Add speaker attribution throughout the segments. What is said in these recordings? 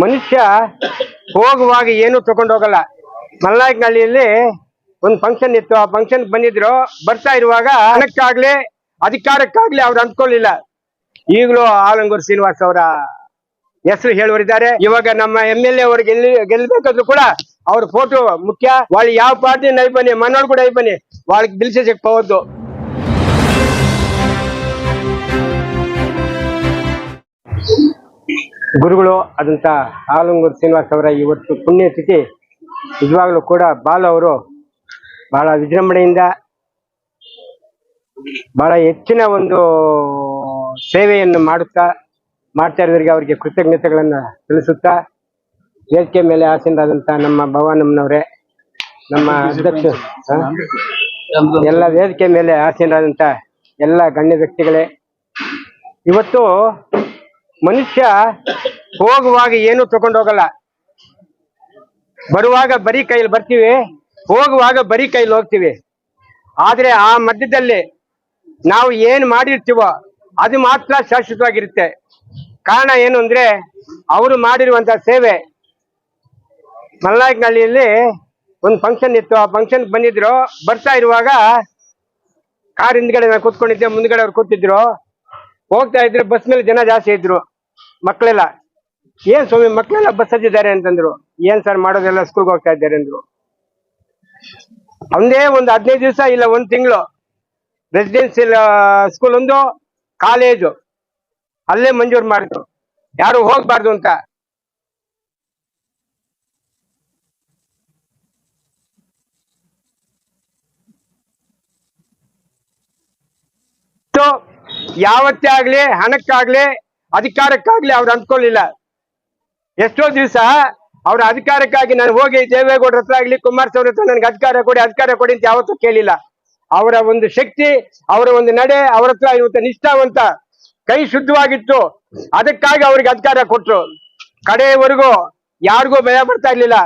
Speaker 1: ಮನುಷ್ಯ ಹೋಗುವಾಗ ಏನು ತಗೊಂಡು ಹೋಗಲ್ಲ ಮಲ್ನಾಯಕನಹಳ್ಳಿಯಲ್ಲಿ ಒಂದು ಫಂಕ್ಷನ್ ಇತ್ತು ಆ ಫಂಕ್ಷನ್ ಬಂದಿದ್ರು ಬರ್ತಾ ಇರುವಾಗ ಹಣಕ್ಕಾಗ್ಲಿ ಅಧಿಕಾರಕ್ಕಾಗ್ಲಿ ಅವ್ರು ಅಂದ್ಕೊಳ್ಳಿಲ್ಲ ಈಗಲೂ ಆಲಂಗೂರು ಶ್ರೀನಿವಾಸ್ ಅವರ ಹೆಸರು ಹೇಳುವರಿದ್ದಾರೆ ಇವಾಗ ನಮ್ಮ ಎಂ ಎಲ್ ಎ ಅವ್ರು ಗೆಲ್ಲಿ ಗೆಲ್ಬೇಕಾದ್ರು ಕೂಡ ಅವ್ರ ಫೋಟೋ ಮುಖ್ಯ వాళ్ళు ಯಾವ ಪಾರ್ಟಿ అయిపోయి మనోడు కూడా అయిపోయి వాళ్ళకి పిలిచేసకపోవద్దు ಗುರುಗಳು ಆದಂತ ಆಲಂಗೂರು ಶ್ರೀನಿವಾಸ್ ಅವರ ಇವತ್ತು ಪುಣ್ಯತಿಥಿ. ನಿಜವಾಗ್ಲೂ ಕೂಡ ಬಾಲು ಅವರು ಬಹಳ ವಿಜೃಂಭಣೆಯಿಂದ ಬಹಳ ಹೆಚ್ಚಿನ ಒಂದು ಸೇವೆಯನ್ನು ಮಾಡುತ್ತಾ, ಮಾಡ್ತಾ ಇರೋದ್ರಿಗೆ ಅವರಿಗೆ ಕೃತಜ್ಞತೆಗಳನ್ನ ತಿಳಿಸುತ್ತಾ, ವೇದಿಕೆ ಮೇಲೆ ಆಸೀನರಾದಂತ ನಮ್ಮ ಭವಾನಮ್ಮನವರೇ, ನಮ್ಮ ಅಧ್ಯಕ್ಷ ಎಲ್ಲ ವೇದಿಕೆ ಮೇಲೆ ಆಸೀನರಾದಂತ ಎಲ್ಲ ಗಣ್ಯ ವ್ಯಕ್ತಿಗಳೇ, ಇವತ್ತು ಮನುಷ್ಯ ಹೋಗುವಾಗ ಏನು ತಗೊಂಡೋಗಲ್ಲ ಬರುವಾಗ ಬರೀ ಕೈಲಿ ಬರ್ತೀವಿ, ಹೋಗುವಾಗ ಬರೀ ಕೈಲಿ ಹೋಗ್ತೀವಿ. ಆದ್ರೆ ಆ ಮಧ್ಯದಲ್ಲಿ ನಾವು ಏನ್ ಮಾಡಿರ್ತೀವೋ ಅದು ಮಾತ್ರ ಶಾಶ್ವತವಾಗಿರುತ್ತೆ. ಕಾರಣ ಏನು ಅಂದ್ರೆ ಅವರು ಮಾಡಿರುವಂತ ಸೇವೆ. ಮಲ್ನಾಯಕನಹಳ್ಳಿಯಲ್ಲಿ ಒಂದು ಫಂಕ್ಷನ್ ಇತ್ತು. ಆ ಫಂಕ್ಷನ್ ಬಂದಿದ್ರು. ಬರ್ತಾ ಇರುವಾಗ ಕಾರ್ ಹಿಂದ್ಗಡೆ ನಾನು ಕೂತ್ಕೊಂಡಿದ್ದೆ, ಮುಂದ್ಗಡೆ ಅವ್ರು ಕೂತಿದ್ರು. ಹೋಗ್ತಾ ಇದ್ರೆ, ಬಸ್ ಮೇಲೆ ಜನ ಜಾಸ್ತಿ ಇದ್ರು ಮಕ್ಕಳೆಲ್ಲ ಏನ್ ಸ್ವಾಮಿ ಮಕ್ಕಳೆಲ್ಲ ಬಸ್ ಹತ್ತಿದ್ದಾರೆ ಅಂತಂದ್ರು. ಏನ್ ಸರ್ ಮಾಡೋದೆಲ್ಲ ಸ್ಕೂಲ್ಗೆ ಹೋಗ್ತಾ ಇದ್ದಾರೆ ಅಂದ್ರು. ಒಂದೇ ಒಂದು ಹದಿನೈದು ದಿವಸ ಇಲ್ಲ, ಒಂದ್ ತಿಂಗಳು. ರೆಸಿಡೆನ್ಸಿಯಲ್ ಸ್ಕೂಲ್ ಒಂದು ಕಾಲೇಜು ಅಲ್ಲೇ ಮಂಜೂರು ಮಾಡಿದ್ರು. ಯಾರು ಹೋಗ್ಬಾರ್ದು ಅಂತ. ಯಾವತ್ತೇ ಆಗ್ಲಿ, ಹಣಕ್ಕಾಗ್ಲಿ, ಅಧಿಕಾರಕ್ಕಾಗ್ಲಿ ಅವ್ರು ಅಂದ್ಕೊಳ್ಳಿಲ್ಲ. ಎಷ್ಟೋ ದಿವಸ ಅವ್ರ ಅಧಿಕಾರಕ್ಕಾಗಿ ನಾನು ಹೋಗಿ ದೇವೇಗೌಡರ ಹತ್ರ ಆಗ್ಲಿ, ಕುಮಾರಸ್ವಾಮಿ ಹತ್ರ ನನಗೆ ಅಧಿಕಾರ ಕೊಡಿ ಅಧಿಕಾರ ಕೊಡಿ ಅಂತ ಯಾವತ್ತೂ ಕೇಳಿಲ್ಲ. ಅವರ ಒಂದು ಶಕ್ತಿ, ಅವರ ಒಂದು ನಡೆ, ಅವ್ರ ಹತ್ರ ಇವತ್ತು ನಿಷ್ಠಾವಂತ ಕೈ ಶುದ್ಧವಾಗಿತ್ತು. ಅದಕ್ಕಾಗಿ ಅವ್ರಿಗೆ ಅಧಿಕಾರ ಕೊಟ್ರು. ಕಡೆಯವರೆಗೂ ಯಾರಿಗೂ ಭಯ ಬರ್ತಾ ಇರ್ಲಿಲ್ಲ.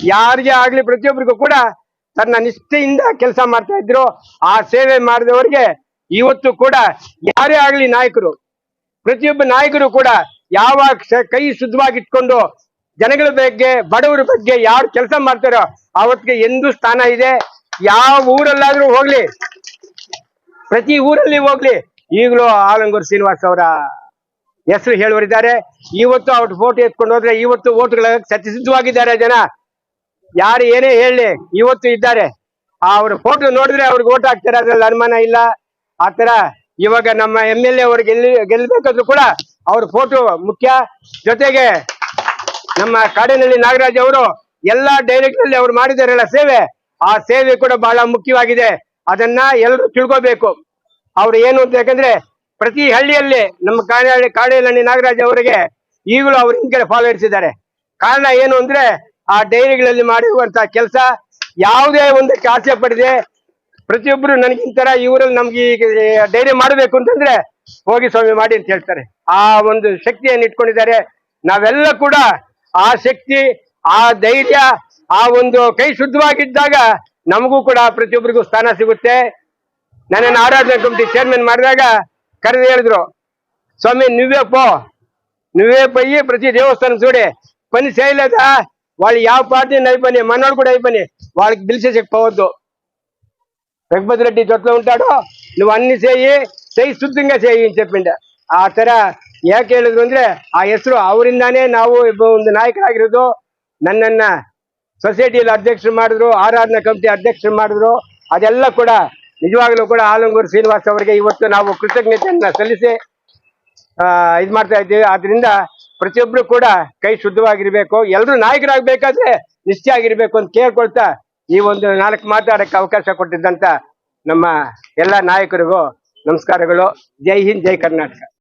Speaker 1: ಯಾರಿಗೆ ಆಗ್ಲಿ, ಪ್ರತಿಯೊಬ್ಬರಿಗೂ ಕೂಡ ತನ್ನ ನಿಷ್ಠೆಯಿಂದ ಕೆಲಸ ಮಾಡ್ತಾ ಇದ್ರು. ಆ ಸೇವೆ ಮಾಡಿದವರಿಗೆ ಇವತ್ತು ಕೂಡ ಯಾರೇ ಆಗ್ಲಿ ನಾಯಕರು, ಪ್ರತಿಯೊಬ್ಬ ನಾಯಕರು ಕೂಡ ಯಾವ ಕೈ ಕೈ ಶುದ್ಧವಾಗಿಟ್ಕೊಂಡು ಜನಗಳ ಬಗ್ಗೆ, ಬಡವರ ಬಗ್ಗೆ ಯಾರು ಕೆಲಸ ಮಾಡ್ತಾರೋ ಅವತ್ತಿಗೆ ಎಂದು ಸ್ಥಾನ ಇದೆ. ಯಾವ ಊರಲ್ಲಾದ್ರೂ ಹೋಗ್ಲಿ. ಪ್ರತಿ ಊರಲ್ಲಿ ಹೋಗ್ಲಿ. ಈಗಲೂ ಆಲಂಗೂರು ಶ್ರೀನಿವಾಸ್ ಅವರ ಹೆಸರು ಹೇಳುವರಿದ್ದಾರೆ. ಇವತ್ತು ಅವ್ರ ಫೋಟೋ ಎತ್ಕೊಂಡು ಹೋದ್ರೆ ಇವತ್ತು ಓಟ್ಗಳ ಸತ್ಯಸಿದ್ಧವಾಗಿದ್ದಾರೆ ಜನ. ಯಾರು ಏನೇ ಹೇಳಿ ಇವತ್ತು ಇದ್ದಾರೆ. ಅವ್ರ ಫೋಟೋ ನೋಡಿದ್ರೆ ಅವ್ರಿಗೆ ಓಟ್ ಹಾಕ್ತಾರೆ, ಅದ್ರಲ್ಲಿ ಅನುಮಾನ ಇಲ್ಲ. ಆತರ ಇವಾಗ ನಮ್ಮ ಎಂ ಎಲ್ ಎ ಅವ್ರು ಗೆಲ್ಲಿ, ಗೆಲ್ಬೇಕಾದ್ರು ಕೂಡ ಅವ್ರ ಫೋಟೋ ಮುಖ್ಯ. ಜೊತೆಗೆ ನಮ್ಮ ಕಾಡಿನಲ್ಲಿ ನಾಗರಾಜ್ ಅವರು ಎಲ್ಲಾ ಡೈರೆಕ್ಟ್ನಲ್ಲಿ ಅವ್ರು ಮಾಡಿದಾರಲ್ಲ ಸೇವೆ, ಆ ಸೇವೆ ಕೂಡ ಬಹಳ ಮುಖ್ಯವಾಗಿದೆ. ಅದನ್ನ ಎಲ್ಲರೂ ತಿಳ್ಕೋಬೇಕು. ಅವ್ರು ಏನು ಅಂತ ಯಾಕಂದ್ರೆ ಪ್ರತಿ ಹಳ್ಳಿಯಲ್ಲಿ ನಮ್ಮ ಕಾಡಿನಲ್ಲಿ ಕಾಡಿನಲ್ಲಿ ನಾಗರಾಜ್ ಅವರಿಗೆ ಈಗಲೂ ಅವ್ರ ಹಿಂದೆ ಫಾಲೋ ಇರಿಸಿದ್ದಾರೆ ಕಾರಣ ಏನು ಅಂದ್ರೆ ಆ ಡೈರಿಗಳಲ್ಲಿ ಮಾಡಿರುವಂತ ಕೆಲಸ ಯಾವುದೇ ಒಂದಕ್ಕೆ ಆಸೆ ಪಡದೆ ಪ್ರತಿಯೊಬ್ಬರು ನನಗಿಂತರ ಇವರಲ್ಲಿ ನಮ್ಗೆ ಈಗ ಡೈರಿ ಮಾಡಬೇಕು ಅಂತಂದ್ರೆ ಹೋಗಿ ಸ್ವಾಮಿ ಮಾಡಿ ಅಂತ ಹೇಳ್ತಾರೆ ಆ ಒಂದು ಶಕ್ತಿಯನ್ನು ಇಟ್ಕೊಂಡಿದ್ದಾರೆ ನಾವೆಲ್ಲ ಕೂಡ ಆ ಶಕ್ತಿ ಆ ಧೈರ್ಯ ಆ ಒಂದು ಕೈ ಶುದ್ಧವಾಗಿದ್ದಾಗ ನಮಗೂ ಕೂಡ ಪ್ರತಿಯೊಬ್ಬರಿಗೂ ಸ್ಥಾನ ಸಿಗುತ್ತೆ ನನ್ನನ್ನು ಆರಾಧನಾ ಕಮಿಟಿ ಚೇರ್ಮನ್ ಮಾಡಿದಾಗ ಕರೆದು ಹೇಳಿದ್ರು స్వామి నువ్వే పో నువ్వే పోయి ప్రతి దేవస్థానం చూడే పని చేయలేదా వాళ్ళు ಯಾವ పార్టీ అయిపోయి మనోడు కూడా అయిపోయి వాళ్ళకి పిలిచేసకపోవద్దు రఘుపతి రెడ్డి జొట్లో ఉంటాడు నువ్వు అన్ని చేయి ಸೈ ಸುದ್ದಿಂಗ ಸೈ అని చెప్పిండ ಆ ತರ ಯಾಕೆ ಹೇಳಿದ್ರು ಅಂದ್ರೆ ಆ ಹೆಸರು ಅವರಿಂದಾನೇ ನಾವು ಒಂದು ನಾಯಕರಾಗಿರೋದು. ನನ್ನನ್ನ ಸೊಸೈಟಿಯಲ್ಲಿ ಅಧ್ಯಕ್ಷರು ಮಾಡಿದ್ರು ಆರಾಧನಾ ಕಮಿಟಿ ಅಧ್ಯಕ್ಷರು ಮಾಡಿದ್ರು. ಅದೆಲ್ಲ ಕೂಡ ನಿಜವಾಗ್ಲೂ ಕೂಡ ಆಲಂಗೂರು ಶ್ರೀನಿವಾಸ್ ಅವರಿಗೆ ಇವತ್ತು ನಾವು ಕೃತಜ್ಞತೆಯನ್ನ ಸಲ್ಲಿಸಿ, ಆ, ಇದು ಮಾಡ್ತಾ ಇದ್ದೀವಿ. ಆದ್ರಿಂದ ಪ್ರತಿಯೊಬ್ರು ಕೂಡ ಕೈ ಶುದ್ಧವಾಗಿರ್ಬೇಕು. ಎಲ್ಲರೂ ನಾಯಕರಾಗ್ಬೇಕಾದ್ರೆ ನಿಶ್ಚಯ ಆಗಿರ್ಬೇಕು ಅಂತ ಕೇಳ್ಕೊಳ್ತಾ ಈ ಒಂದು ನಾಲ್ಕು ಮಾತಾಡಕ್ಕೆ ಅವಕಾಶ ಕೊಟ್ಟಿದ್ದಂತ ನಮ್ಮ ಎಲ್ಲ ನಾಯಕರಿಗೂ ನಮಸ್ಕಾರಗಳು ಜೈ ಹಿಂದ್ ಜೈ ಕರ್ನಾಟಕ